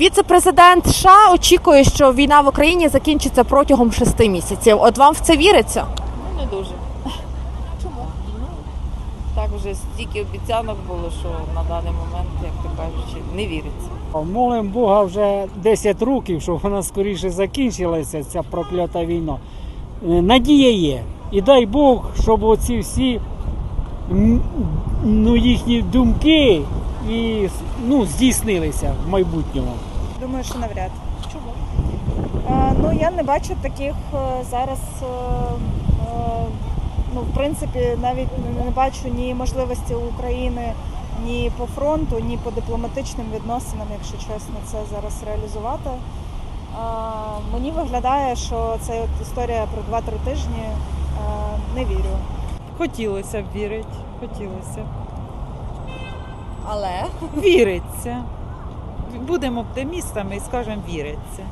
Віце-президент США очікує, що війна в Україні закінчиться протягом шести місяців. От вам в це віриться? Ну, не дуже. Чому? Ну, так вже стільки обіцянок було, що на даний момент, як то кажучи, не віриться. Молим Бога вже 10 років, щоб вона скоріше закінчилася, ця проклята війна. Е, Надія є. І дай Бог, щоб оці всі ну, їхні думки і, ну, здійснилися в майбутньому. Думаю, що навряд. Чому? Е, ну я не бачу таких е, зараз. е, е, ну, в принципі, навіть не- бачу ні можливості України ні по фронту, ні по дипломатичним відносинам, якщо чесно, це зараз реалізувати. Е, мені виглядає, що це от історія про 2-3 тижні. Е, не вірю. Хотілося б вірити, хотілося. Але Віриться. Будемо оптимістами і скажемо віриться.